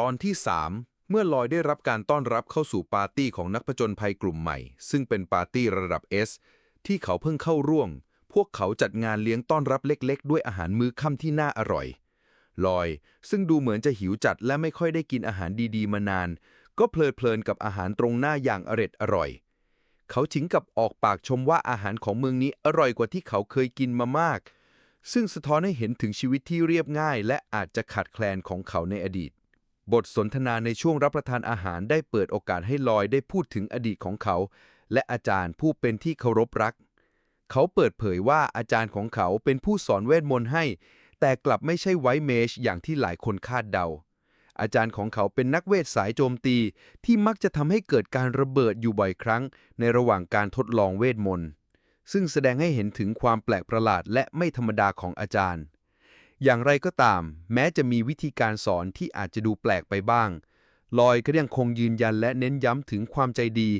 ตอนที่ 3 เมื่อลอยได้รับการต้อนรับเข้าสู่ปาร์ตี้ของนักผจญภัยกลุ่มใหม่ ซึ่งเป็นปาร์ตี้ระดับ S ที่เขาเพิ่งเข้าร่วม พวกเขาจัดงานเลี้ยงต้อนรับเล็ก ๆ ด้วยอาหารมื้อค่ำที่น่าอร่อย ลอย ซึ่งดูเหมือนจะหิวจัดและไม่ค่อยได้กินอาหารดีๆ มานาน ก็เพลิดเพลินกับอาหารตรงหน้าอย่างอร็ดอร่อย เขาถึงกับออกปากชมว่าอาหารของเมืองนี้อร่อยกว่าที่เขาเคยกินมามาก ซึ่งสะท้อนให้เห็นถึงชีวิตที่เรียบง่าย และอาจจะขาดแคลนของเขาในอดีต บทสนทนาในช่วงรับประทานอาหารได้เปิดโอกาสให้ลอยได้พูดถึงอดีตของเขา และอาจารย์ผู้เป็นที่เคารพรัก เขาเปิดเผยว่าอาจารย์ของเขาเป็นผู้สอนเวทมนต์ให้ แต่กลับไม่ใช่ไวเมชอย่างที่หลายคนคาดเดา อาจารย์ของเขาเป็นนักเวทสายโจมตี ที่มักจะทำให้เกิดการระเบิดอยู่บ่อยครั้ง ในระหว่างการทดลองเวทมนต์ซึ่งแสดงให้เห็นถึงความแปลกประหลาดและไม่ธรรมดาของอาจารย์ อย่างไรก็ตาม แม้จะมีวิธีการสอนที่อาจจะดูแปลกไปบ้าง ลอยก็ยังคงยืนยันและเน้นย้ำถึงความใจดี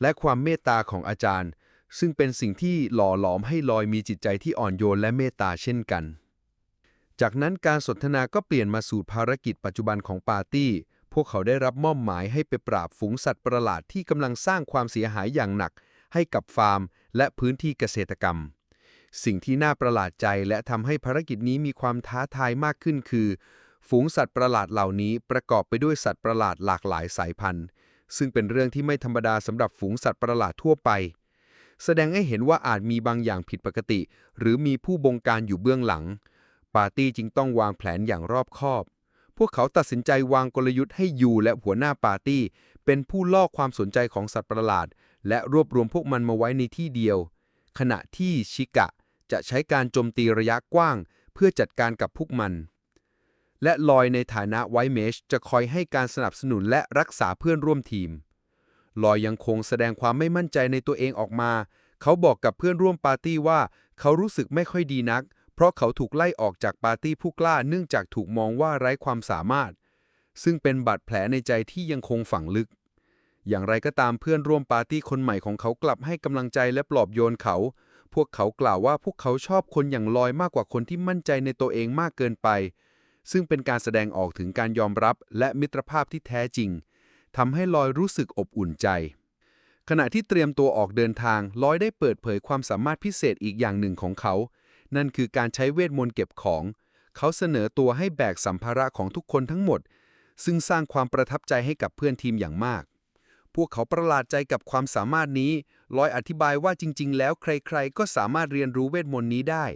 และความเมตตาของอาจารย์ ซึ่งเป็นสิ่งที่หล่อหลอมให้ลอยมีจิตใจที่อ่อนโยนและเมตตาเช่นกัน จากนั้นการสนทนาก็เปลี่ยนมาสู่ภารกิจปัจจุบันของปาร์ตี้ พวกเขาได้รับมอบหมายให้ไปปราบฝูงสัตว์ประหลาดที่กำลังสร้างความเสียหายอย่างหนัก ให้กับฟาร์ม และพื้นที่เกษตรกรรม สิ่งที่น่าประหลาดใจและทำให้ภารกิจนี้มีความท้าทายมากขึ้นคือ ฝูงสัตว์ประหลาดเหล่านี้ประกอบไปด้วยสัตว์ประหลาดหลากหลายสายพันธุ์ ซึ่งเป็นเรื่องที่ไม่ธรรมดาสำหรับฝูงสัตว์ประหลาดทั่วไป แสดงให้เห็นว่าอาจมีบางอย่างผิดปกติ หรือมีผู้บงการอยู่เบื้องหลัง ปาร์ตี้จึงต้องวางแผนอย่างรอบคอบ พวกเขาตัดสินใจวางกลยุทธ์ให้ยูและหัวหน้าปาร์ตี้ เป็นผู้ล่อความสนใจของสัตว์ประหลาด และรวบรวมพวกมันมาไว้ในที่เดียว ขณะที่ชิกะ จะใช้การโจมตีระยะกว้างเพื่อจัดการกับพวกมัน และลอยในฐานะไวเมชจะคอยให้การสนับสนุนและรักษาเพื่อนร่วมทีม ลอยยังคงแสดงความไม่มั่นใจในตัวเองออกมา เขาบอกกับเพื่อนร่วมปาร์ตี้ว่าเขารู้สึกไม่ค่อยดีนัก เพราะเขาถูกไล่ออกจากปาร์ตี้ผู้กล้าเนื่องจากถูกมองว่าไร้ความสามารถ ซึ่งเป็นบาดแผลในใจที่ยังคงฝังลึกอย่างไรก็ตามเพื่อนร่วมปาร์ตี้คนใหม่ของเขากลับให้กำลังใจและปลอบโยนเขา พวกเขากล่าวว่าพวกเขาชอบคนอย่างลอยมากกว่าคนที่มั่นใจในตัวเองมากเกินไป ซึ่งเป็นการแสดงออกถึงการยอมรับและมิตรภาพที่แท้จริงทำให้ลอยรู้สึกอบอุ่นใจ ขณะที่เตรียมตัวออกเดินทางลอยได้เปิดเผยความสามารถพิเศษอีกอย่างหนึ่งของเขา นั่นคือการใช้เวทมนต์เก็บของ เขาเสนอตัวให้แบกสัมภาระของทุกคนทั้งหมด ซึ่งสร้างความประทับใจให้กับเพื่อนทีมอย่างมาก พวกเขาประหลาดใจกับความสามารถนี้ ลอยอธิบายว่าจริง ๆ แล้วใครๆ ก็สามารถเรียนรู้เวทมนต์นี้ได้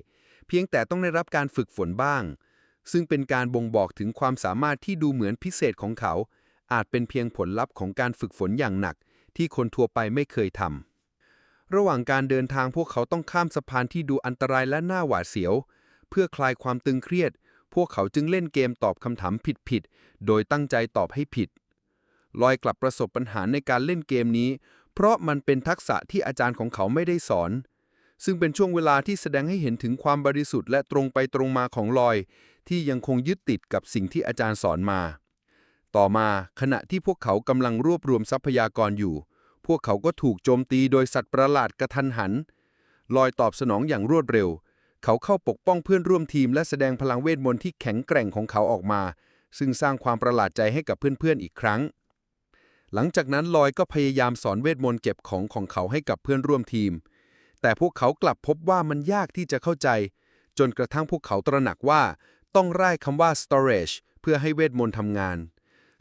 เพียงแต่ต้องได้รับการฝึกฝนบ้าง ซึ่งเป็นการบ่งบอกถึงความสามารถที่ดูเหมือนพิเศษของเขา อาจเป็นเพียงผลลัพธ์ของการฝึกฝนอย่างหนัก ที่คนทั่วไปไม่เคยทำ ระหว่างการเดินทางพวกเขาต้องข้ามสะพานที่ดูอันตรายและน่าหวาดเสียว เพื่อคลายความตึงเครียด พวกเขาจึงเล่นเกมตอบคำถามผิดๆ โดยตั้งใจตอบให้ผิด ลอยกลับประสบปัญหาในการเล่นเกมนี้ เพราะมันเป็นทักษะที่อาจารย์ของเขาไม่ได้สอน ซึ่งเป็นช่วงเวลาที่แสดงให้เห็นถึงความบริสุทธิ์และตรงไปตรงมาของลอย ที่ยังคงยึดติดกับสิ่งที่อาจารย์สอนมา ต่อมาขณะที่พวกเขากำลังรวบรวมทรัพยากรอยู่ พวกเขาก็ถูกโจมตีโดยสัตว์ประหลาดกระทันหัน ลอยตอบสนองอย่างรวดเร็ว เขาเข้าปกป้องเพื่อนร่วมทีม และแสดงพลังเวทมนต์ที่แข็งแกร่งของเขาออกมา ซึ่งสร้างความประหลาดใจให้กับเพื่อนๆอีกครั้ง หลังจากนั้นลอยก็พยายามสอนเวทมนต์เก็บของของเขาให้กับเพื่อนร่วมทีม แต่พวกเขากลับพบว่ามันยากที่จะเข้าใจ จนกระทั่งพวกเขาตระหนักว่า ต้องไร่คำว่า storage เพื่อให้เวทมนต์ทำงาน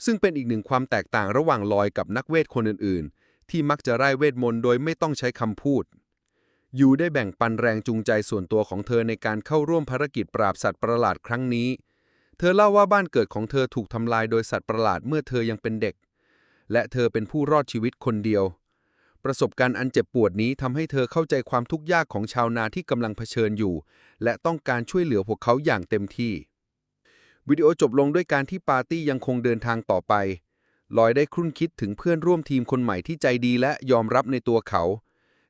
ซึ่งเป็นอีกหนึ่งความแตกต่างระหว่างลอยกับนักเวทคนอื่นๆ ที่มักจะไร่เวทมนต์โดยไม่ต้องใช้คำพูดยูได้แบ่งปันแรงจูงใจส่วนตัวของเธอในการเข้าร่วมภารกิจปราบสัตว์ประหลาดครั้งนี้ เธอเล่าว่าบ้านเกิดของเธอถูกทำลายโดยสัตว์ประหลาดเมื่อเธอยังเป็นเด็ก และเธอเป็นผู้รอดชีวิตคนเดียว ประสบการณ์อันเจ็บปวดนี้ทำให้เธอเข้าใจความทุกข์ยากของชาวนาที่กำลังเผชิญอยู่ และต้องการช่วยเหลือพวกเขาอย่างเต็มที่ วิดีโอจบลงด้วยการที่ปาร์ตี้ยังคงเดินทางต่อไป ลอยได้ครุ่นคิดถึงเพื่อนร่วมทีมคนใหม่ที่ใจดีและยอมรับในตัวเขา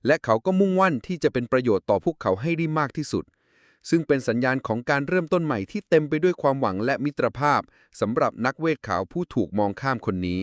และเขาก็มุ่งมั่นที่จะเป็นประโยชน์ต่อพวกเขาให้ได้มากที่สุดซึ่งเป็นสัญญาณของการเริ่มต้นใหม่ที่เต็มไปด้วยความหวังและมิตรภาพสำหรับนักเวทขาวผู้ถูกมองข้ามคนนี้